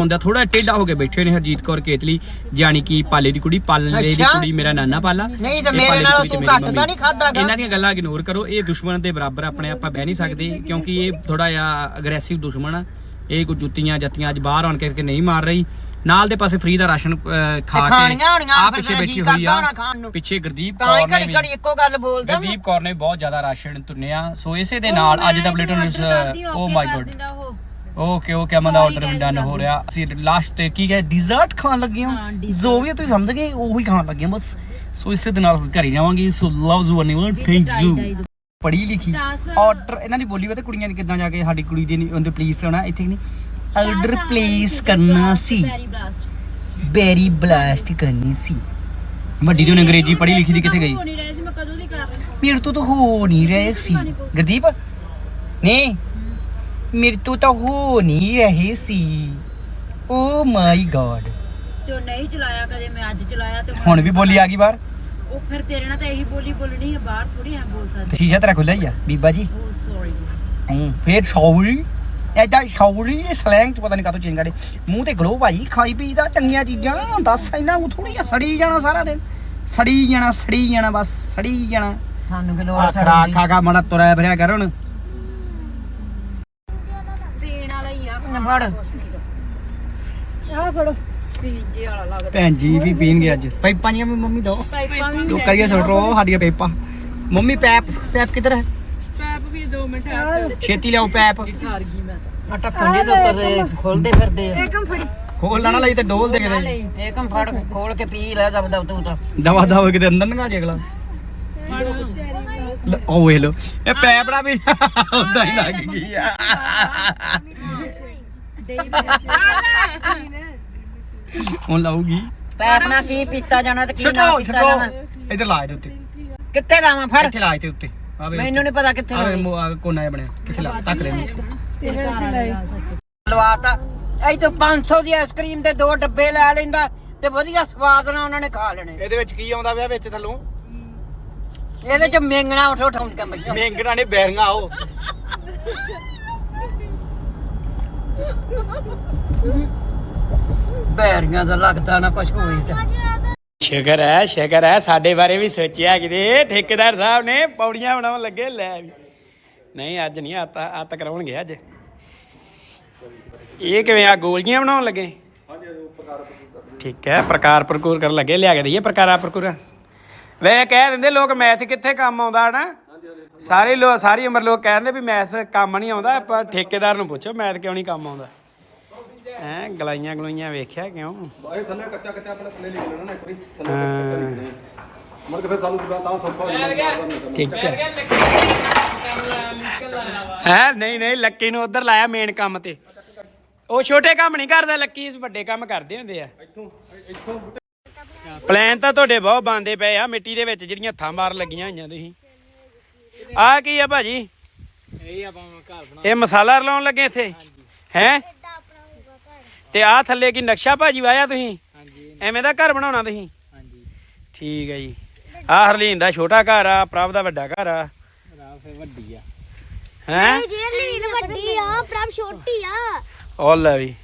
ਹੁੰਦਾ ਥੋੜਾ ਟੇਢਾ ਹੋ ਕੇ ਬੈਠੇ ਨੇ ਹਰਜੀਤ ਕੌਰ ਕੇਤਲੀ ਜਾਨੀ ਕਿ ਪਾਲੇ ਦੀ ਕੁੜੀ ਪਾਲੇ ਦੀ ਅੱਛਾ। ਕੁੜੀ ਮੇਰਾ ਨਾਨਾ ਪਾਲਾ ਨਹੀਂ ਤਾਂ ਇਹ ਮੇਰੇ ਪਾਲੇ ਦੀ ਨਾਲੋਂ ਕੁੜੀ ਤੇ ਤੂੰ ਮੇਰੀ ਘੱਟ ਤਾਂ ਮੰਮੀ। ਨਹੀਂ ਖਾਧਾਗਾ। ਇਹਨਾਂ ਦੀਆਂ ਗੱਲਾਂ ਇਗਨੋਰ ਕਰੋ ਇਹ ਦੁਸ਼ਮਣ ਦੇ ਬਰਾਬਰ ਆਪਣੇ ਆਪਾਂ ਬਹਿ ਨਹੀਂ ਸਕਦੇ ਕਿਉਂਕਿ ਇਹ ਥੋੜਾ ਜਿਹਾ ਅਗਰੈਸਿਵ ਦੁਸ਼ਮਣ ਆ ਇਹ ਕੋਈ ਜੁੱਤੀਆਂ ਜੱਤੀਆਂ ਅੱਜ ਬਾਹਰ ਆਣ ਕੇ ਨਹੀਂ ਮਾਰ ਰਹੀ ਨਾਲ ਦੇ ਪਾਸੇ ਫ੍ਰੀ ਦਾ ਰਾਸ਼ਨ ਅਹ, ਖਾ ਕੇ ਖਾਣੀਆਂ ਹੋਣੀਆਂ, ਆ ਫਿਰ ਪਿੱਛੇ ਮੇਰਾ ਬੈਠੀ ਜੀਅ ਹੋਈ ਕਰਦਾ ਆ ਹੋਣਾ ਖਾਣ ਨੂੰ। ਪਿੱਛੇ ਗੁਰਦੀਪ ਤਾਂ ਹੀ ਕੌਰ ਨੇ ਘੜੀ ਵੀ ਘੜੀ ਇੱਕੋ ਗੱਲ ਬੋਲਦਾ। ਗੁਰਦੀਪ ਕੌਰ ਨੇ ਬਹੁਤ ਜ਼ਿਆਦਾ ਰਾਸ਼ਨ ਤੁੰਨਿਆ ਸੋ ਇਸੇ ਦੇ ਨਾਲ ਅੱਜ ਦਾ bulletin news oh my god okay okay Aman the order ਵੀ ਡਨ ਹੋ ਰਿਹਾ। ਅਸੀਂ ਲਾਸਟ ਤੇ ਕੀ ਹੈ ਡਿਜ਼ਰਟ ਖਾਣ ਲੱਗੇ ਹਾਂ? ਜੋ ਵੀ ਤੁਸੀਂ ਸਮਝ ਗਏ? ਉਹ ਖਾਣ ਲੱਗੇ ਹਾਂ ਬਸ। ਸੋ ਇਸੇ ਦੇ ਨਾਲ ਘਰੇ ਜਾਵਾਂਗੇ। So love you anyone thank you ਪੜੀ ਲਿਖੀ। ਆਰਡਰ ਇਹਨਾਂ ਦੀ ਬੋਲੀ ਪਤਾ ਕੁੜੀਆਂ ਨੇ ਕਿੱਦਾਂ ਜਾ ਕੇ ਸਾਡੀ ਕੁੜੀ ਦੀ ਨਹੀਂ ਉਹਦੇ ਪਲੀਜ਼ ਕਰਨਾ ਇੱਥੇ ਨਹੀਂ। ਆਰਡਰ ਪਲੇਸ ਕਰਨਾ ਸੀ। ਬੈਰੀ ਬਲਾਸਟ ਕਰਨੀ ਸੀ। ਵੱਡੀ ਦੀ ਉਹਨੇ ਅੰਗਰੇਜ਼ੀ ਪੜ੍ਹੀ ਲਿਖੀ ਦੀ ਕਿੱਥੇ ਗਈ? ਮੇਰੇ ਤੋਂ ਤਾਂ ਹੋ ਨਹੀਂ ਰਹੇ ਸੀ। ਗੁਰਦੀਪ? ਨਹੀਂ। ਮੇਰੇ ਤੋਂ ਹੋ ਨਹੀਂ ਰਹੇ ਸੀ। ਓ ਮਾਈ ਗॉड ਤੇ ਉਹ ਨਹੀਂ ਚਲਾਇਆ ਕਦੇ ਮੈਂ ਅੱਜ ਚਲਾਇਆ ਤੇ ਹੁਣ ਵੀ ਬੋਲੀ ਆ ਗਈ ਬਾਹਰ? ਉਹ ਫਿਰ ਤੇਰੇ ਨਾਲ ਤਾਂ ਇਹੀ ਬੋਲੀ ਬੋਲਣੀ ਹੈ ਬਾਹਰ ਥੋੜੀ ਐ ਬੋਲ ਤੇ ਸਕਦੀ। ਸ਼ੀਸ਼ਾ ਤੇਰਾ ਖੁੱਲਾ ਹੀ ਆ ਬੀਬਾ ਜੀ। ਓ ਸੌਰੀ ਹੂੰ ਫੇਰ ਸੌਰੀ। ਐਡਾ ਸੌਰੀ ਇਹ ਸਲੈਂਗ ਚ ਪਤਾ ਨਹੀਂ ਕਾਹਤੋਂ ਚੇਂਜ ਕਰੇ। ਮੂੰਹ ਤੇ ਗਲੋ ਭਾਈ ਖਾਈ ਪੀ ਦਾ ਚੰਗੀਆਂ ਚੀਜ਼ਾਂ। ਦੱਸ ਇਹਨਾਂ ਨੂੰ ਥੋੜੀ ਜਿਹਾ ਸੜੀ ਜਾਣਾ ਸਾਰਾ ਦਿਨ। ਸੜੀ ਜਾਣਾ ਸੜੀ ਜਾਣਾ ਬਸ ਸੜੀ ਜਾਣਾ। ਸਾਨੂੰ ਕਿ ਲੋੜ ਆ ਖਰਾ ਖਾ ਖਾ ਮੜਾ ਤੁਰਿਆ ਫਿਰਿਆ ਕਰ ਹੁਣ ਪੀਣ ਵਾਲਾ ਹੀ ਆ ਫੜ ਆ ਫੜੋ ਪੀਜੇ ਵਾਲਾ ਲੱਗਦਾ ਭੈਣ ਜੀ ਵੀ ਪੀਣਗੇ ਅੱਜ ਪਾਈਪਾਂ ਦੀਆਂ ਵੀ ਮੰਮੀ ਦੋ ਪਾਈਪਾਂ ਵੀ ਲੋਕਾਂ ਦੀਆਂ ਸੁੱਟ ਸਾਡੀਆਂ ਪੈਪਾਂ ਮੰਮੀ ਪੈਪ ਪੈਪ ਕਿੱਧਰ ਹੈ ਪੈਪ ਵੀ 2 ਮਿੰਟ ਆ ਛੇਤੀ ਲਿਆਓ ਪੈਪ ਹਾਰ ਗਈ ਮੈਂ ਤਾਂ ਆਟਾ ਪੰਜੇ ਦੇ ਉੱਤੇ ਖੋਲਦੇ ਫਿਰਦੇ ਆ ਏਕਮ ਫੜੀ ਖੋਲ ਲੈਣਾ ਲਈ ਤੇ ਡੋਲ ਦੇ ਕਿਤੇ ਏਕਮ ਫੜ ਖੋਲ ਕੇ ਪੀ ਲੈ ਦਬ ਤੂੰ ਤਾਂ ਦਵਾ ਦਵਾ ਕਿਤੇ ਅੰਦਰ ਨਾ ਜੇ ਅਗਲਾ ਲੈ, ਉਹ ਵੇਖ ਲੋ ਇਹ ਪੈਪੜਾ ਵੀ ਉਦਾਂ ਹੀ ਲੱਗ ਗਈ ਆ ਹੁਣ ਲਾਉਗੀ ਪੈਪ ਨਾਲ ਕੀ ਪੀਤਾ ਜਾਣਾ ਤੇ ਕੀ ਨਾ ਪੀਤਾ ਜਾਣਾ। ਇੱਧਰ ਲਾ ਇਹਦੇ ਉੱਤੇ। ਕਿੱਥੇ ਲਾਵਾਂ ਫੜ? ਇੱਥੇ ਲਾ ਇਹਦੇ ਉੱਤੇ। ਮੈਨੂੰ ਨਹੀਂ ਪਤਾ ਕਿੱਥੇ ਲਾਉਣੀ। ਕੋਨਾ ਜਿਹਾ ਬਣਿਆ। ਕਿੱਥੇ ਲਾ ਤੱਕ ਲੈ ਮੂੰਹ ਲਵਾਤਾ ਐ ਤਾਂ। 500 ਦੀ ਆਈਸਕ੍ਰੀਮ ਦੇ ਦੋ ਡੱਬੇ ਲੈ ਲੈਂਦਾ ਤੇ ਵਧੀਆ ਸਵਾਦ ਨਾਲ ਉਹਨਾਂ ਨੇ ਖਾ ਲੈਣੇ। ਇਹਦੇ ਵਿੱਚ ਕੀ ਆਉਂਦਾ ਪਿਆ ਵਿੱਚ ਥੱਲੋਂ? ਇਹਦੇ ਚ ਮੇਂਗਣਾ ਉਠ ਉਠਾਉਂਦੀਆਂ ਬਈਆਂ ਮੇਂਗਣਾ ਨੇ ਬੈਰੀਆਂ ਆਓ ਬੈਰੀਆਂ ਦਾ ਲੱਗਦਾ ਨਾ ਕੁਝ ਹੋਈ ਤਾਂ। ਸ਼ੁਕਰ ਹੈ ਸ਼ੁਕਰ ਹੈ। ਸਾਡੇ ਬਾਰੇ ਵੀ ਸੋਚਿਆ ਕਿਤੇ। ਠੇਕੇਦਾਰ ਸਾਹਿਬ ਨੇ ਪੌੜੀਆਂ ਬਣਾਉਣ ਲੱਗੇ ਲੈ ਵੀ। ਨਹੀਂ, ਅੱਜ ਨਹੀਂ, ਆਤਾ ਆਤਾ ਕਰਾਉਣਗੇ ਅੱਜ। ਇਹ ਕਿਵੇਂ ਆ, ਗੋਲੀਆਂ ਬਣਾਉਣ ਲੱਗੇ? ਠੀਕ ਹੈ, ਪ੍ਰਕਾਰ ਪ੍ਰਕੂਰ ਕਰਨ ਲੱਗੇ। ਲਿਆ ਕੇ ਦਈਏ ਪ੍ਰਕਾਰਾ ਪ੍ਰਕੂਰਾ। ਵੇ, ਕਹਿ ਦਿੰਦੇ ਲੋਕ ਮੈਥ ਕਿੱਥੇ ਕੰਮ ਆਉਂਦਾ ਨਾ ਸਾਰੇ ਲੋਕ ਸਾਰੀ ਉਮਰ ਲੋਕ ਕਹਿੰਦੇ ਵੀ ਮੈਥ ਕੰਮ ਨਹੀਂ ਆਉਂਦਾ। ਪਰ ਠੇਕੇਦਾਰ ਨੂੰ ਪੁੱਛੋ, ਮੈਥ ਕਿਉਂ ਨਹੀਂ ਕੰਮ ਆਉਂਦਾ? ਐ ਗਲਾਈਆਂ ਗਲੋਈਆਂ ਵੇਖਿਆ ਕਿਉਂ? ਇਹ ਥੱਲੇ ਕੱਚਾ ਕੱਚਾ ਆਪਣੇ ਥੱਲੇ ਲਿਖ ਲੈਣਾ ਨਾ ਇੱਕ ਵਾਰੀ। ਥੱਲੇ ਹਾਂ। ਮਰ ਕੇ ਫਿਰ ਸਾਨੂੰ ਤਾਂ ਤਾਂ ਸੌਖਾ ਹੋ ਜਾਂਦਾ। ਠੀਕ ਹੈ। ਹੈ ਨਹੀਂ ਨਹੀਂ ਲੱਕੀ ਨੂੰ ਉਧਰ ਲਾਇਆ ਮੇਨ ਕੰਮ ਤੇ। ਉਹ ਛੋਟੇ ਕੰਮ ਨਹੀਂ ਕਰਦਾ ਲੱਕੀ ਇਸ ਵੱਡੇ ਕੰਮ ਕਰਦੇ ਹੁੰਦੇ ਆ। ਪਲਾਨ ਤਾਂ ਤੁਹਾਡੇ ਬਹੁਤ ਬੰਦੇ ਪਏ ਆ ਮਿੱਟੀ ਦੇ ਵਿੱਚ ਜਿਹੜੀਆਂ ਹੱਥਾਂ ਮਾਰ ਲੱਗੀਆਂ ਹੋਈਆਂ ਤੁਸੀਂ। ਆ ਕੀ ਆ ਭਾਜੀ? ਇਹ ਆਪਾਂ ਘਰ ਬਣਾ ਇਹ ਮਸਾਲਾ ਲਾਉਣ ਲੱਗੇ ਇੱਥੇ? ਹੈ? ਤੇ ਆ ਥੱਲੇ ਕੀ ਨਕਸ਼ਾ ਭਾਜੀ ਵਾਇਆ ਤੁਸੀਂ? ਹਾਂਜੀ। ਐਵੇਂ ਦਾ ਘਰ ਬਣਾਉਣਾ ਤੁਸੀਂ? ਹਾਂਜੀ। ਠੀਕ ਹੈ ਜੀ। ਆ ਹਰਲੀਨ ਦਾ ਛੋਟਾ ਘਰ ਆ ਪ੍ਰਭ ਦਾ ਵੱਡਾ ਘਰ ਆ। ਰਾਹ ਫੇ ਵੱਡੀ ਆ। ਹੈ? ਜੇ ਲੀਨ ਵੱਡੀ ਆ ਪ੍ਰਭ ਛੋਟੀ ਆ। ਉਹ ਲੈ ਵੀ।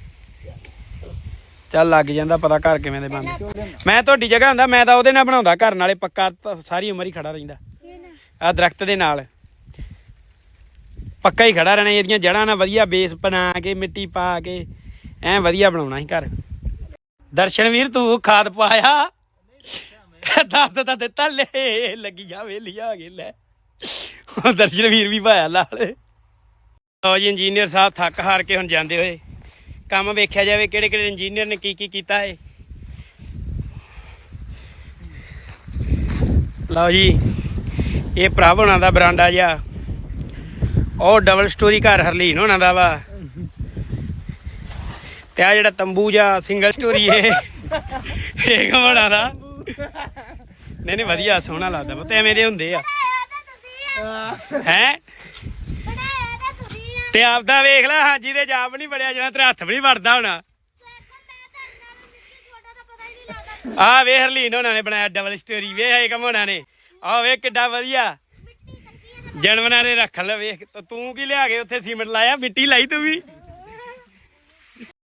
ਚੱਲ ਲੱਗ ਜਾਂਦਾ ਪਤਾ ਘਰ ਕਿਵੇਂ ਦੇ ਬਣਦੇ। ਮੈਂ ਤੁਹਾਡੀ ਜਗ੍ਹਾ ਹੁੰਦਾ ਮੈਂ ਤਾਂ ਉਹਦੇ ਨਾਲ ਬਣਾਉਂਦਾ ਘਰ ਨਾਲੇ ਪੱਕਾ ਸਾਰੀ ਉਮਰ ਹੀ ਖੜਾ ਰਹਿੰਦਾ। ਆ ਦਰਖਤ ਦੇ ਨਾਲ। ਪੱਕਾ ਹੀ ਖੜਾ ਰਹਿਣਾ ਇਹਦੀਆਂ ਜੜ੍ਹਾਂ ਨਾਲ ਵਧੀਆ ਬੇਸ ਬਣਾ ਕੇ ਮਿੱਟੀ ਪਾ ਕੇ। ਐ ਵਧੀਆ ਬਣਾਉਣਾ ਸੀ ਘਰ। ਦਰਸ਼ਨ ਵੀਰ, ਤੂੰ ਖਾਦ ਪਾਇਆ ਦੱਸ ਤਾਂ ਦਿੱਤਾ, ਲੈ, ਲੱਗੀ ਜਾ ਵੇਲੀ ਆ ਗਏ ਲੈ। ਦਰਸ਼ਨ ਵੀਰ ਵੀ ਪਾਇਆ ਲਾਲ ਲਓ ਜੀ ਇੰਜੀਨੀਅਰ ਸਾਹਿਬ ਥੱਕ ਹਾਰ ਕੇ ਹੁਣ ਜਾਂਦੇ ਹੋਏ। ਕੰਮ ਵੇਖਿਆ ਜਾਵੇ ਕਿਹੜੇ ਕਿਹੜੇ ਇੰਜੀਨੀਅਰ ਨੇ ਕੀ ਕੀ ਕੀਤਾ ਹੈ ਲਓ ਜੀ, ਇਹ ਪ੍ਰਭ ਹੋਣਾ ਦਾ ਬਰਾਂਡਾ ਜਿਹਾ। ਉਹ ਡਬਲ ਸਟੋਰੀ ਘਰ ਹਰਲੀਨ ਹੋਣਾ ਦਾ ਵਾ। ਤੇ ਆ ਜਿਹੜਾ ਤੰਬੂ ਜਾਂ ਸਿੰਗਲ ਸਟੋਰੀ ਇਹ ਇਹ ਕਮਣਾ ਦਾ ਨਹੀਂ ਨਹੀਂ, ਵਧੀਆ, ਸੋਹਣਾ ਲੱਗਦਾ ਪੁੱਤ, ਐਵੇਂ ਦੇ ਹੁੰਦੇ ਆ। ਹੈ? ਤੇ ਆਪਦਾ ਵੇਖ ਲੈ, ਹਾਂਜੀ ਤੇ ਜਾਪ ਨਹੀਂ ਬੜਿਆ ਜਿਹੜਾ ਤੇਰਾ ਹੱਥ ਵੀ ਨਹੀਂ ਵੜਦਾ ਹੋਣਾ। ਛੋਟਾ ਤਾਂ ਆ ਵੇ ਹਰਲੀਨ ਹੋਣਾ ਨੇ ਬਣਾਇਆ ਡਬਲ ਸਟੋਰੀ ਵੇ ਹੈ ਕਮ ਨੇ। ਆ ਵੇ ਕਿੱਡਾ ਵਧੀਆ। ਜਨਮਨਾਂ ਨੇ ਰੱਖ ਲੈ, ਵੇਖ, ਤੂੰ ਕੀ ਲਿਆ ਕੇ ਉੱਥੇ ਸੀਮੈਂਟ ਲਾਇਆ, ਮਿੱਟੀ ਲਾਈ ਤੂੰ ਵੀ?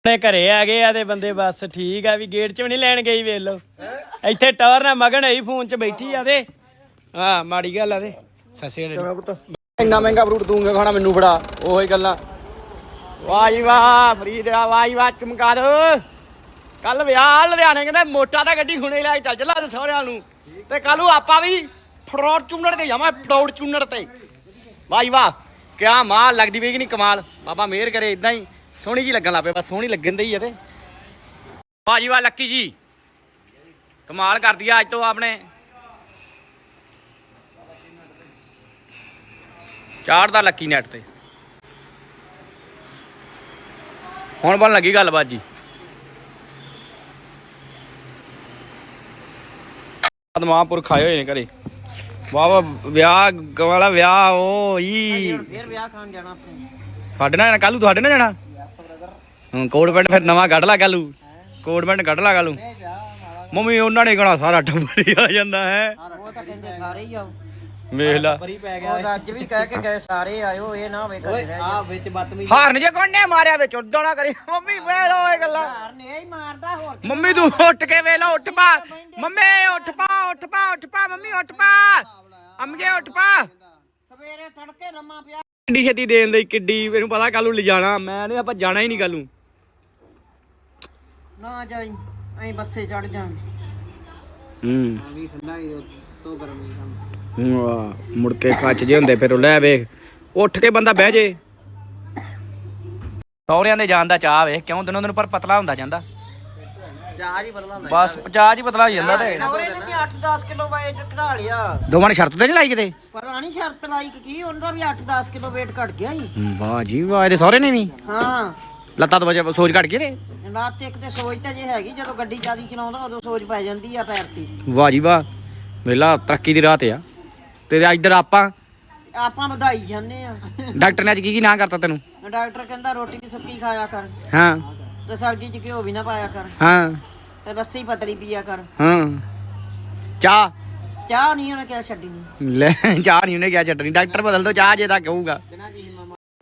ਆਪਣੇ ਘਰੇ ਆ ਗਏ ਆ ਤੇ ਬੰਦੇ ਬਸ ਠੀਕ ਆ ਵੀ ਗੇਟ 'ਚ ਵੀ ਨਹੀਂ ਲੈਣ ਗਈ ਵੇਖ ਲਓ। ਇੱਥੇ ਟਵਰ ਨਾਲ ਮਗਨ ਹੋਈ ਫੋਨ 'ਚ ਬੈਠੀ ਆ ਤੇ। ਹਾਂ ਮਾੜੀ ਗੱਲ ਆ ਤੇ। ਸਸੇ ਇੰਨਾ ਮਹਿੰਗਾ ਫਰੂਟ ਦੂੰਗਾ ਖਾਣਾ ਮੈਨੂੰ ਫੜਾ ਉਹੀ ਗੱਲਾਂ। ਵਾਹ ਜੀ ਵਾਹ ਫਰੀਦ ਆ ਵਾਹ ਜੀ ਵਾਹ ਚਮਕਾ ਦੋ। ਕੱਲ ਵਿਆਹ ਲੁਧਿਆਣੇ ਕਹਿੰਦਾ ਮੋਟਾ ਤਾਂ ਗੱਡੀ ਹੁਣੇ ਲੈ ਕੇ ਚੱਲ ਚੱਲਾ ਤੇ ਸਹੁਰਿਆਂ ਨੂੰ। ਤੇ ਕੱਲ ਨੂੰ ਆਪਾਂ ਵੀ ਫਰੋਰਚੂਨਰ ਤੇ ਜਾਵਾਂ ਫਰੋਰਚੂਨਰ ਤੇ। ਵਾਹ ਜੀ ਵਾਹ ਕਿਆ ਮਾਲ ਲੱਗਦੀ ਪਈ ਕਿ ਨਹੀਂ ਕਮਾਲ। ਬਾਬਾ ਮਿਹਰ ਕਰੇ ਇਦਾਂ ਹੀ। ਸੋਹਣੀ ਜੀ ਲੱਗਣ ਲੱਗ ਪਏ ਬਸ ਸੋਹਣੀ ਲੱਗਣ ਦੀ ਆ ਤੇ। ਵਾਹ ਜੀ ਵਾਹ ਲੱਕੀ ਜੀ। ਕਮਾਲ ਕਰਦੀ ਆ ਅੱਜ ਤੋਂ ਆਪਣੇ ਚਾਰ ਦਾ ਲੱਕੀ ਨੈਟ ਤੇ। ਹੁਣ ਬਣ ਲੱਗੀ ਗੱਲਬਾਤ ਜੀ। ਮਹਾਂਪੁਰਖ ਆਏ ਹੋਏ ਨੇ ਘਰੇ। ਵਾਹ ਵਾਹ ਵਿਆਹ ਵਾਲਾ ਵਿਆਹ ਹੀ ਫੇਰ ਵਿਆਹ ਖਾਣ ਜਾਣਾ ਆਪਣੇ। ਸਾਡੇ ਨਾਲ ਕੱਲੂ ਤੁਹਾਡੇ ਨਾਲ ਜਾਣਾ? ਹਾਂ ਕੋਟ ਪੈਂਟ ਫਿਰ ਨਵਾਂ ਕੱਢ ਲਾ ਕੱਲੂ। ਕੋਟ ਪੈਂਟ ਕੱਢ ਲਾ ਕੱਲੂ। ਮੰਮੀ ਉਹਨਾਂ ਨੇ ਕਹਣਾ ਸਾਰਾ ਟੱਬਰ ਹੀ ਆ ਜਾਂਦਾ ਹੈ। ਉਹ ਤਾਂ ਕਹਿੰਦੇ ਸਾਰੇ ਹੀ ਆਓ ਵੇਖ ਲਾ। ਉਹ ਤਾਂ ਅੱਜ ਵੀ ਕਹਿ ਕੇ ਗਏ ਸਾਰੇ ਆਇਓ ਇਹ ਨਾ ਰਹਿ ਜਾ ਵਿੱਚ ਬਦਤਮੀਜ਼। ਹਾਰਨ ਜੇ ਕੋਣ ਨੇ ਮਾਰਿਆ ਵਿੱਚ ਉਦੋਂ ਨਾ ਕਰੀ। ਮੰਮੀ ਵੇਖ ਇਹ ਗੱਲਾਂ। ਘਰ ਨੇ ਹੀ ਮਾਰਦਾ ਹੋਰ। ਮੰਮੀ ਤੂੰ ਉੱਠ ਕੇ ਵੇਖ ਲਾ ਉੱਠ ਪਾ। ਮੰਮੀ ਉੱਠ ਪਾ ਉੱਠ ਪਾ ਉੱਠ ਪਾ ਮੰਮੀ ਉੱਠ ਪਾ। ਅੰਮਗੇ ਉੱਠ ਪਾ। ਸਵੇਰੇ ਤੜਕੇ ਲੰਮਾ ਪਿਆ। ਕਿੱਡੀ ਛੇਤੀ ਦੇਣ ਲਈ ਕਿੱਡੀ ਮੈਨੂੰ ਪਤਾ ਕੱਲ ਨੂੰ ਲਿਜਾਣਾ। ਮੈਂ ਨਹੀਂ ਆਪਾਂ ਜਾਣਾ ਹੀ ਨਹੀਂ ਕੱਲ। ਨੂੰ ਨਾ ਜਾਈ ਐਂ ਬੱਸੇ ਚੜ ਜਾਂ ਹੂੰ। ਵੀ ਠੰਡਾ ਹੀ ਤੋਂ ਗਰਮੀ ਕੰਮ ਵਾਹ ਮੁੜ ਕੇ ਕੱਚ ਜੇ ਹੁੰਦੇ ਫਿਰ ਉਹ ਲੈ ਵੇਖ। ਉੱਠ ਕੇ ਬੰਦਾ ਬਹਿ ਜੇ। ਸੌਰਿਆਂ ਦੇ ਜਾਣ ਦਾ ਚਾਹ ਵੇਖ ਕਿਉਂ ਦਿਨੋਂ ਦਿਨ ਪਰ ਪਤਲਾ ਹੁੰਦਾ ਜਾਂਦਾ। ਜਹਾਜ਼ ਹੀ ਬਦਲਾ ਹੁੰਦਾ ਬਸ ਪਚਾਜ ਹੀ ਪਤਲਾ ਹੋ ਜਾਂਦਾ ਤੇ। ਸੌਰੇ ਨੇ ਵੀ 8-10 ਕਿਲੋ ਵੇਟ ਘਟਾ ਲਿਆ। ਦੋਵਾਂ ਨੇ ਸ਼ਰਤ ਤੇ ਨਹੀਂ ਲਾਈ ਕਿਤੇ? ਨਹੀਂ ਸ਼ਰਤ ਲਾਈ ਕਿ ਕੀ ਉਹਦਾ ਵੀ 8-10 ਕਿਲੋ ਵੇਟ ਘਟ ਗਿਆ ਹੀ ਵਾਹ ਜੀ ਵਾਹ ਇਹਦੇ ਸਹੁਰੇ ਨੇ ਵੀ। ਹਾਂ। ਲੱਤਾਂ ਤੋਂ ਵਜਾ ਸੋਚ ਘਟ ਗਈ ਤੇ ਰਾਤ ਇੱਕ ਤੇ ਸੋਚ ਤਾਂ ਜੇ ਹੈਗੀ ਜਦੋਂ ਗੱਡੀ ਜਿਆਦੀ ਚਲਾਉਂਦਾ ਉਦੋਂ ਸੋਚ ਪੈ ਜਾਂਦੀ ਆ ਪੈਰ ਤੇ। ਵਾਹ ਜੀ ਵਾਹ। ਵੇਲਾ ਤਰੱਕੀ ਦੀ ਰਾਹ ਤੇ ਆ। ਤੇ ਇੱਧਰ ਆਪਾਂ? ਆਪਾਂ ਵਧਾਈ ਜਾਂਦੇ ਆ। ਡਾਕਟਰ ਨੇ ਅੱਜ ਕੀ ਕੀ ਨਾ ਕਰਤਾ ਤੈਨੂੰ? ਡਾਕਟਰ ਕਹਿੰਦਾ ਰੋਟੀ ਵੀ ਸੁੱਕੀ ਖਾਇਆ ਕਰ। ਹਾਂ। ਤੇ ਸਬਜ਼ੀ 'ਚ ਘਿਓ ਵੀ ਨਾ ਪਾਇਆ ਕਰ। ਹਾਂ। ਤੇ ਲੱਸੀ ਪਤਲੀ ਪੀਆ ਕਰ। ਹਾਂ। ਚਾਹ? ਚਾਹ ਨਹੀਂ ਉਹਨੇ ਕਿਹਾ ਛੱਡੀ ਨਹੀਂ ਲੈ ਚਾਹ ਨਹੀਂ ਉਹਨੇ ਕਿਹਾ ਛੱਡਣੀ। ਡਾਕਟਰ ਬਦਲ ਦੋ ਚਾਹ ਜੇ ਤਾਂ ਕਹੂਗਾ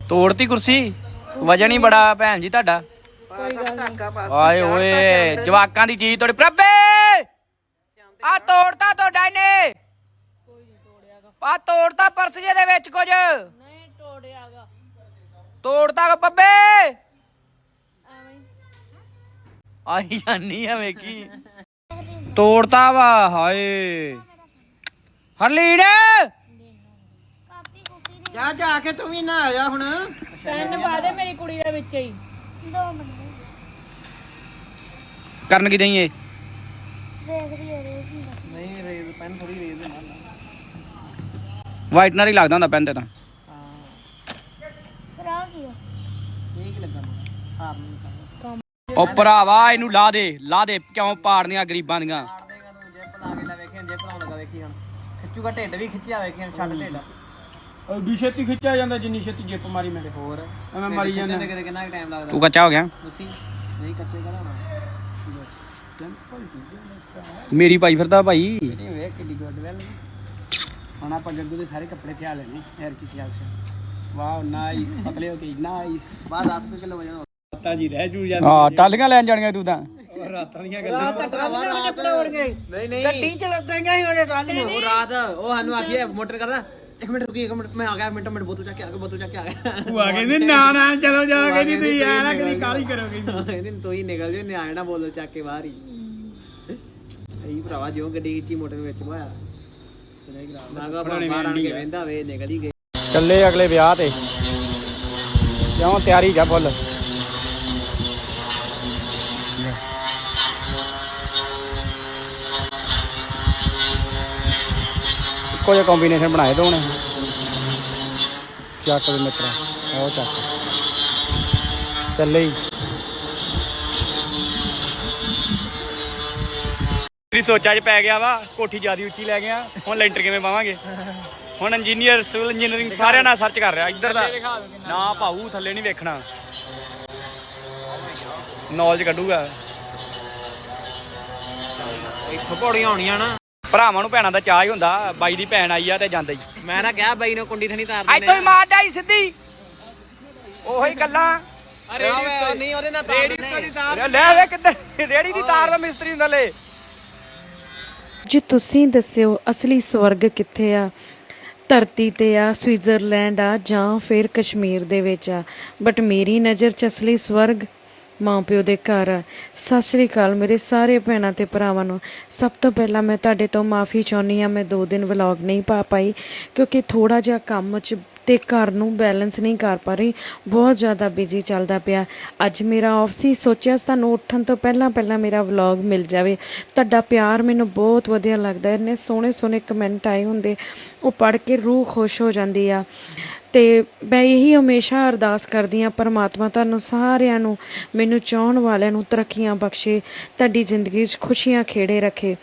ਤੋੜਤੀ ਕੁਰਸੀ? ਵਜਨ ਹੀ ਬੜਾ ਭੈਣ ਜੀ ਤੁਹਾਡਾ। ਆਏ ਓਏ ਜਵਾਕਾਂ ਦੀ ਚੀਜ਼ ਤੋੜੀ। ਪ੍ਰਭੇ! ਆ ਤੋੜਤਾ ਤੁਹਾਡਾ ਇਹਨੇ। ਆ ਤੋੜਤਾ ਪਰਸ ਜੇ ਦੇ ਵਿੱਚ ਕੁਝ। ਨਹੀਂ ਤੋੜਿਆਗਾ। ਤੋੜਤਾ ਪੱਬੇ ਆਈ ਜਾਨੀ ਆ ਵੇਖੀ। ਤੋੜਤਾ ਵਾ ਹਾਏ। ਹਰਲੀਨ! ਜਾ ਜਾ ਕੇ ਤੂੰ ਵੀ ਨਾ ਆਇਆ ਹੁਣ। ਦੋ ਮਿੰਟ ਕਰਨ ਕੀ ਦਈਏ? ਦੇਖ ਰਹੀ ਹੈ ਰੇਸ ਹੁੰਦਾ ਨਹੀਂ ਰੇਜ਼ ਪੈਨ ਥੋੜੀ ਰੇਜ਼ ਦੇ ਨਾਲ। ਵਾਈਟਨਰ ਹੀ ਲੱਗਦਾ ਹੁੰਦਾ ਪੈਨ ਤੇ ਤਾਂ। ਪਰ ਆ ਕੀ ਆ? ਠੀਕ ਲੱਗਾ ਮੈਨੂੰ ਹਾਰ ਨਹੀਂ ਕਰਨਾ ਉਹ ਭਰਾਵਾ ਇਹਨੂੰ ਲਾ ਦੇ ਲਾ ਦੇ ਕਿਉਂ ਪਾੜਨੀਆਂ ਗਰੀਬਾਂ ਦੀਆਂ? ਮਾਰ ਦੇਗਾ ਤੂੰ ਜਿੱਪ ਲਾ ਕੇ ਲੈ ਵੇਖੀ ਜਿੱਪ ਲਾਉਣ ਲੱਗਾ ਵੇਖੀ ਹੁਣ। ਖਿੱਚੂਗਾ ਢਿੱਡ ਵੀ ਖਿੱਚਿਆ ਵੇਖੀ ਹੁਣ ਛੱਡ ਢਿੱਡ। ਐਡੀ ਛੇਤੀ ਖਿੱਚਿਆ ਜਾਂਦਾ ਜਿੰਨੀ ਛੇਤੀ ਜਿੱਪ ਮਾਰੀ ਮੈਂ ਹੋਰ ਐਵੇਂ ਮਰੀ ਜਾਂਦਾ। ਕਿਤੇ ਕਿਤੇ ਕਿੰਨਾ ਟਾਈਮ ਲੱਗਦਾ? ਤੂੰ ਕੱਚਾ ਹੋ ਗਿਆ? ਤੁਸੀਂ ਨਹੀਂ ਕੱਚੇ ਕਰਾਉਣਾ ਮੇਰੀ ਭਾਈ ਫਿਰਦਾ ਭਾਈ। ਇਹ ਵੇਖ ਕਿੱਡੀ ਗੁੱਡ ਵੈਲ ਹੁਣ ਆਪਾਂ ਜੱਗੂ ਦੇ ਸਾਰੇ ਕੱਪੜੇ ਥਿਆ ਲੈਣੇ ਯਾਰ ਕਿਸੇ ਹਾਲ ਸੇ ਵਾਓ ਨਾਈਸ ਪਤਲੇ ਹੋ ਕੇ ਨਾਈਸ ਬਾਅਦ 10 ਕਿਲੋ ਵਜਨ ਪਤਾ ਜੀ ਰਹਿ ਜੂ ਜਾਂਦੀ ਹਾਂ ਟਾਲੀਆਂ ਲੈਣ ਜਾਣੀਆਂ ਤੂੰ ਤਾਂ। ਰਾਤਾਂ ਦੀਆਂ ਗੱਲਾਂ ਨਹੀਂ ਨਹੀਂ। ਗੱਡੀ ਚ ਲੱਗਾਂਗਾ ਹੀ ਉਹਨੇ ਟਾਲੀ ਨੂੰ ਉਹ ਰਾਤ ਉਹ ਸਾਨੂੰ ਆਖੀ ਮੋਟਰ ਕਰਦਾ। ਇੱਕ ਮਿੰਟ ਰੁਕੀ ਇੱਕ ਮਿੰਟ ਮੈਂ ਆ ਗਿਆ ਮਿੰਟ ਮਿੰਟ ਬੋਤਲ ਚੱਕ ਕੇ ਆ ਗਿਆ ਬੋਤਲ ਚੱਕ ਕੇ ਆ ਗਿਆ। ਤੂੰ ਆ ਕਹਿੰਦੇ ਨਾ ਨਾ ਚਲੋ ਜਾ ਕਹਿੰਦੀ ਤੁਸੀਂ ਆ ਨਾ ਕਦੀ ਕਾਲੀ ਕਰੋਗੇ ਇਹਨੇ ਤੋਂ ਹੀ ਨਿਕਲ ਜੇ ਨਿਆਣੇ ਨਾ ਬੋਤਲ ਚੱਕ ਕੇ ਬਾਹਰ ਹੀ। ਸਹੀ ਭਰਾਵਾ ਜਿਉਂ ਗੱਡੀ ਕੀਤੀ ਮੋਟਰ ਵਿੱਚ ਹੋਇਆ ਨਾਗਾ ਬਾਹਰ ਆਣ ਕੇ ਵਹਿੰਦਾ ਵੇ ਨਿਕਲ ਹੀ ਗਏ। ਚੱਲੇ ਅਗਲੇ ਵਿਆਹ ਤੇ। ਕਿਉਂ? ਤਿਆਰੀ ਜਾ ਫੁੱਲ। ਇੱਕੋ ਜਿਹਾ ਕੰਬੀਨੇਸ਼ਨ ਬਣਾਏ ਦੋਣੇ ਚੱਕ ਦੇ ਮਿੱਤਰਾ ਉਹ ਚੱਕ। ਚੱਲੇ ਹੀ। ਮੇਰੀ ਸੋਚਾਂ 'ਚ ਪੈ ਗਿਆ ਵਾ ਕੋਠੀ ਜਿਆਦੀ ਉੱਚੀ ਲੈ ਗਿਆ ਹੁਣ ਲੈਂਟਰ ਕਿਵੇਂ ਪਾਵਾਂਗੇ? ਹੁਣ ਇੰਜੀਨੀਅਰ ਸਿਵਲ ਇੰਜੀਨੀਅਰਿੰਗ ਸਾਰਿਆਂ ਨਾਲ ਸਰਚ ਕਰ ਰਿਹਾ ਇੱਧਰ ਦਾ। ਨਾ ਭਾਊ ਥੱਲੇ ਨਹੀਂ ਵੇਖਣਾ। ਨੌਲੇਜ ਕੱਢੂਗਾ। ਇੱਥੋਂ ਪੌੜੀਆਂ ਆਉਣੀਆਂ ਨਾ। ਭਰਾਵਾਂ ਨੂੰ ਭੈਣਾਂ ਦਾ ਚਾਹ ਹੀ ਹੁੰਦਾ ਬਾਈ ਦੀ ਭੈਣ ਆਈ ਆ ਤੇ ਜਾਂਦਾ ਹੀ। ਮੈਂ ਨਾ ਕਿਹਾ ਬਾਈ ਨੂੰ ਕੁੰਡੀ ਥਣੀ ਤਾਰ ਇੱਥੋਂ ਹੀ ਮਾਰਦਾ ਹੀ ਸਿੱਧੀ। ਉਹੀ ਗੱਲਾਂ। ਨਹੀਂ ਉਹਦੇ ਨਾਲ ਤਾਰ ਦਿੰਦੇ ਲੈ ਵੇ ਕਿੱਧਰ? ਰੇੜੀ ਦੀ ਤਾਰ ਦਾ ਮਿਸਤਰੀ ਹੁੰਦਾ ਲੈ। ਜੀ ਤੁਸੀਂ ਦੱਸਿਓ ਅਸਲੀ ਸਵਰਗ ਕਿੱਥੇ ਆ? ਧਰਤੀ ਤੇ ਆ ਸਵਿਟਜ਼ਰਲੈਂਡ ਆ ਜਾਂ ਫਿਰ ਕਸ਼ਮੀਰ ਦੇ ਵਿੱਚ ਆ? ਬਟ ਮੇਰੀ ਨਜ਼ਰ 'ਚ ਅਸਲੀ ਸਵਰਗ ਮਾਂ ਪਿਓ ਦੇ ਘਰ। ਸਤਿ ਸ਼੍ਰੀ ਅਕਾਲ ਮੇਰੇ ਸਾਰੇ ਭੈਣਾਂ ਤੇ ਭਰਾਵਾਂ ਨੂੰ। ਸਭ ਤੋਂ ਪਹਿਲਾਂ ਮੈਂ ਤੁਹਾਡੇ ਤੋਂ ਮਾਫੀ ਚਾਹੁੰਦੀ ਆ ਮੈਂ ਦੋ ਦਿਨ ਵਲੌਗ ਨਹੀਂ ਪਾ ਪਾਈ ਕਿਉਂਕਿ ਥੋੜਾ ਜਿਹਾ ਕੰਮ 'ਚ ਤੇ ਘਰ ਨੂੰ ਬੈਲੈਂਸ ਨਹੀਂ ਕਰ ਪਾ ਰਹੀ। ਬਹੁਤ ਜ਼ਿਆਦਾ ਬਿਜ਼ੀ ਚੱਲਦਾ ਪਿਆ। ਅੱਜ ਮੇਰਾ ਆਫ ਸੀ। ਸੋਚਿਆ ਸੀ ਤੁਹਾਨੂੰ ਉੱਠਣ ਤੋਂ ਪਹਿਲਾਂ ਪਹਿਲਾਂ ਮੇਰਾ ਵਲੌਗ ਮਿਲ ਜਾਵੇ। ਤੁਹਾਡਾ ਪਿਆਰ ਮੈਨੂੰ ਬਹੁਤ ਵਧੀਆ ਲੱਗਦਾ। ਇੰਨੇ ਸੋਹਣੇ ਸੋਹਣੇ ਕਮੈਂਟ ਆਏ ਹੁੰਦੇ। ਉਹ ਪੜ੍ਹ ਕੇ ਰੂਹ ਖੁਸ਼ ਹੋ ਜਾਂਦੀ ਆ। ਤੇ ਮੈਂ ਇਹੀ ਹਮੇਸ਼ਾ ਅਰਦਾਸ ਕਰਦੀ ਆ ਪਰਮਾਤਮਾ ਤੁਹਾਨੂੰ ਸਾਰਿਆਂ ਨੂੰ, ਮੈਨੂੰ ਚਾਹਣ ਵਾਲਿਆਂ ਨੂੰ ਤਰੱਕੀਆਂ ਬਖਸ਼ੇ, ਤੁਹਾਡੀ ਜ਼ਿੰਦਗੀ 'ਚ ਖੁਸ਼ੀਆਂ ਖੇੜੇ ਰੱਖੇ।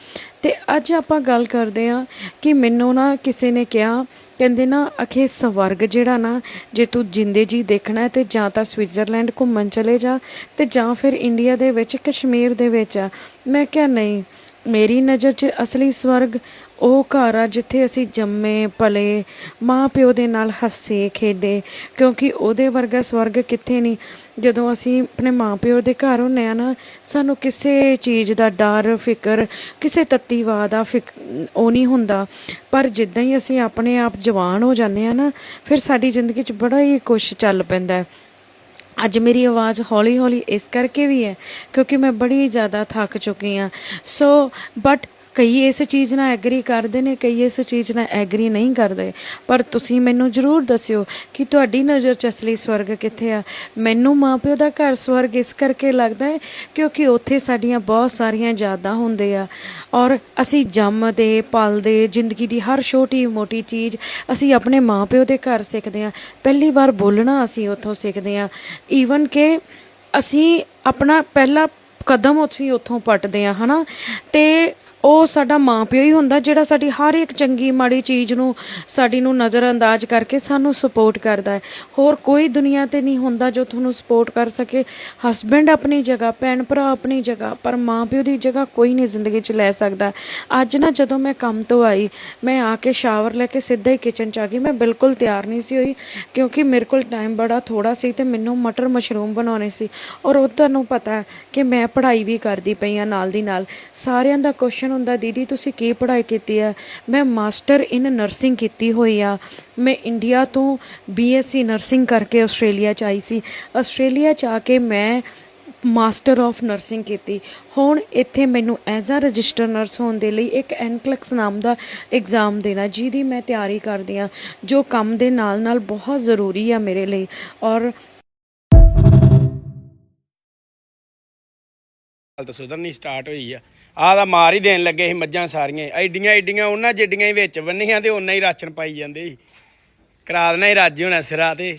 ਤੇ ਅੱਜ ਆਪਾਂ ਗੱਲ ਕਰਦੇ ਆ ਕਿ ਮੈਨੂੰ ਨਾ ਕਿਸੇ ਨੇ ਕਿਹਾ, ਕਹਿੰਦੇ ਨਾ, ਅਖੇ ਸਵਰਗ ਜਿਹੜਾ ਨਾ, ਜੇ ਤੂੰ ਜਿੰਦੇ ਜੀ ਦੇਖਣਾ ਹੈ ਤੇ ਜਾਂ ਤਾਂ ਸਵਿਟਜ਼ਰਲੈਂਡ ਘੁੰਮਣ ਚਲੇ ਜਾ ਤੇ ਜਾਂ ਫਿਰ ਇੰਡੀਆ ਦੇ ਵਿੱਚ, ਕਸ਼ਮੀਰ ਦੇ ਵਿੱਚ ਆ। ਮੈਂ ਕਿਹਾ, ਨਹੀਂ, ਮੇਰੀ ਨਜ਼ਰ 'ਚ ਅਸਲੀ ਸਵਰਗ ਉਹ ਘਰ ਆ ਜਿੱਥੇ ਅਸੀਂ ਜੰਮੇ, ਪਲੇ ਮਾਂ ਪਿਓ ਦੇ ਨਾਲ ਹੱਸੇ, ਖੇਡੇ, ਕਿਉਂਕਿ ਉਹਦੇ ਵਰਗਾ ਸਵਰਗ ਕਿੱਥੇ ਨਹੀਂ। ਜਦੋਂ ਅਸੀਂ ਆਪਣੇ ਮਾਂ ਪਿਓ ਦੇ ਘਰ ਹੁੰਨੇ ਆ ਨਾ, ਸਾਨੂੰ ਕਿਸੇ ਚੀਜ਼ ਦਾ ਡਰ, ਫਿਕਰ, ਕਿਸੇ ਤੱਤੀਵਾ ਦਾ ਫਿਕ, ਉਹ ਨਹੀਂ ਹੁੰਦਾ। ਪਰ ਜਿੱਦਾਂ ਹੀ ਅਸੀਂ ਆਪਣੇ ਆਪ ਜਵਾਨ ਹੋ ਜਾਂਦੇ ਆ ਨਾ, ਫਿਰ ਸਾਡੀ ਜ਼ਿੰਦਗੀ 'ਚ ਬੜਾ ਹੀ ਕੁਝ ਚੱਲ ਪੈਂਦਾ ਹੈ। ਅੱਜ ਮੇਰੀ ਆਵਾਜ਼ ਹੌਲੀ ਹੌਲੀ ਇਸ ਕਰਕੇ ਵੀ ਹੈ, ਕਿਉਂਕਿ ਮੈਂ ਬੜੀ ਜ਼ਿਆਦਾ ਥੱਕ ਚੁੱਕੀ ਹਾਂ। ਸੋ ਬਟ ਕਈ ਇਸ ਚੀਜ਼ ਨਾਲ ਐਗਰੀ ਕਰਦੇ ਨੇ, ਕਈ ਇਸ ਚੀਜ਼ ਨਾਲ ਐਗਰੀ ਨਹੀਂ ਕਰਦੇ। ਪਰ ਤੁਸੀਂ ਮੈਨੂੰ ਜ਼ਰੂਰ ਦੱਸਿਓ ਕਿ ਤੁਹਾਡੀ ਨਜ਼ਰ 'ਚ ਅਸਲੀ ਸਵਰਗ ਕਿੱਥੇ ਆ। ਮੈਨੂੰ ਮਾਪਿਓ ਦਾ ਘਰ ਸਵਰਗ ਇਸ ਕਰਕੇ ਲੱਗਦਾ ਹੈ ਕਿਉਂਕਿ ਉੱਥੇ ਸਾਡੀਆਂ ਬਹੁਤ ਸਾਰੀਆਂ ਯਾਦਾਂ ਹੁੰਦੇ ਆ। ਔਰ ਅਸੀਂ ਜੰਮਦੇ ਪਲਦੇ ਜ਼ਿੰਦਗੀ ਦੀ ਹਰ ਛੋਟੀ ਮੋਟੀ ਚੀਜ਼ ਅਸੀਂ ਆਪਣੇ ਮਾਪਿਓ ਦੇ ਘਰ ਸਿੱਖਦੇ ਆ ਪਹਿਲੀ ਵਾਰ ਬੋਲਣਾ ਅਸੀਂ ਉੱਥੋਂ ਸਿੱਖਦੇ ਆ ਈਵਨ ਕਿ ਅਸੀਂ ਆਪਣਾ ਪਹਿਲਾ ਕਦਮ ਅਸੀਂ ਉੱਥੋਂ ਪੱਟਦੇ ਆ ਹਨਾ? ਤੇ ਉਹ ਸਾਡਾ ਮਾਪਿਓ ਹੀ ਹੁੰਦਾ ਜਿਹੜਾ ਸਾਡੀ ਹਰ ਇੱਕ ਚੰਗੀ, ਮਾੜੀ ਚੀਜ਼ ਨੂੰ ਸਾਡੀ ਨੂੰ ਨਜ਼ਰਅੰਦਾਜ਼ ਕਰਕੇ ਸਾਨੂੰ ਸਪੋਰਟ ਕਰਦਾ ਹੈ। ਹੋਰ ਕੋਈ ਦੁਨੀਆ ਤੇ ਨਹੀਂ ਹੁੰਦਾ ਜੋ ਤੁਹਾਨੂੰ ਸਪੋਰਟ ਕਰ ਸਕੇ। ਹਸਬੈਂਡ ਆਪਣੀ ਜਗ੍ਹਾ, ਭੈਣ ਭਰਾ ਆਪਣੀ ਜਗ੍ਹਾ, ਪਰ ਮਾਪਿਓ ਦੀ ਜਗ੍ਹਾ ਕੋਈ ਨਹੀਂ ਜ਼ਿੰਦਗੀ 'ਚ ਲੈ ਸਕਦਾ। ਅੱਜ ਨਾ ਜਦੋਂ ਮੈਂ ਕੰਮ ਤੋਂ ਆਈ, ਮੈਂ ਆ ਕੇ ਸ਼ਾਵਰ ਲੈ ਕੇ ਸਿੱਧਾ ਹੀ ਕਿਚਨ 'ਚ ਆ ਗਈ। ਮੈਂ ਬਿਲਕੁਲ ਤਿਆਰ ਨਹੀਂ ਸੀ ਹੋਈ, ਕਿਉਂਕਿ ਮੇਰੇ ਕੋਲ ਟਾਈਮ ਬੜਾ ਥੋੜਾ ਸੀ ਤੇ ਮੈਨੂੰ ਮਟਰ ਮਸ਼ਰੂਮ ਬਣਾਉਣੇ ਸੀ। ਔਰ ਉਹ ਤੁਹਾਨੂੰ ਪਤਾ ਕਿ ਮੈਂ ਪੜ੍ਹਾਈ ਵੀ ਕਰਦੀ ਪਈ ਆ ਨਾਲ ਦੀ ਨਾਲ। ਸਾਰਿਆਂ ਦਾ ਕੁਐਸਚਨ ਹੁੰਦਾ, ਦੀਦੀ, ਤੁਸੀਂ ਕੀ ਪੜ੍ਹਾਈ ਕੀਤੀ ਹੈ? ਮੈਂ ਮਾਸਟਰ ਇਨ ਨਰਸਿੰਗ ਕੀਤੀ ਹੋਈ ਆ। ਮੈਂ ਇੰਡੀਆ ਤੋਂ ਬੀਐਸਸੀ ਨਰਸਿੰਗ ਕਰਕੇ ਆਸਟ੍ਰੇਲੀਆ ਚ ਆਈ ਸੀ। ਆਸਟ੍ਰੇਲੀਆ ਚ ਆ ਕੇ ਮੈਂ ਮਾਸਟਰ ਆਫ ਨਰਸਿੰਗ ਕੀਤੀ। ਹੁਣ ਇੱਥੇ ਮੈਨੂੰ ਐਜ਼ ਅ ਰਜਿਸਟਰ ਨਰਸ ਹੋਣ ਦੇ ਲਈ ਇੱਕ ਐਨਕਲੈਕਸ ਨਾਮ ਦਾ ਐਗਜ਼ਾਮ ਦੇਣਾ, ਜਿਹਦੀ ਮੈਂ ਤਿਆਰੀ ਕਰਦੀ ਆ ਜੋ ਕੰਮ ਦੇ ਨਾਲ ਨਾਲ ਬਹੁਤ ਜ਼ਰੂਰੀ ਆ ਮੇਰੇ ਲਈ। ਔਰ ਗੱਲ ਤਾਂ ਸੁਧਰਨੀ ਸਟਾਰਟ ਹੋਈ ਆ। ਆਹ ਤਾਂ ਮਾਰ ਹੀ ਦੇਣ ਲੱਗੇ ਸੀ ਮੱਝਾਂ ਸਾਰੀਆਂ ਐਡੀਆਂ ਐਡੀਆਂ ਉਹਨਾਂ ਜਿੱਡੀਆਂ ਹੀ ਵਿੱਚ ਬੰਨੀਆਂ ਤੇ ਉਹਨਾਂ ਹੀ ਰਾਸ਼ਨ ਪਾਈ ਜਾਂਦੇ ਸੀ। ਕਰਾ ਦੇਣਾ ਹੀ ਰਾਜੀ ਹੋਣਾ ਸਿਰਾ ਤੇ।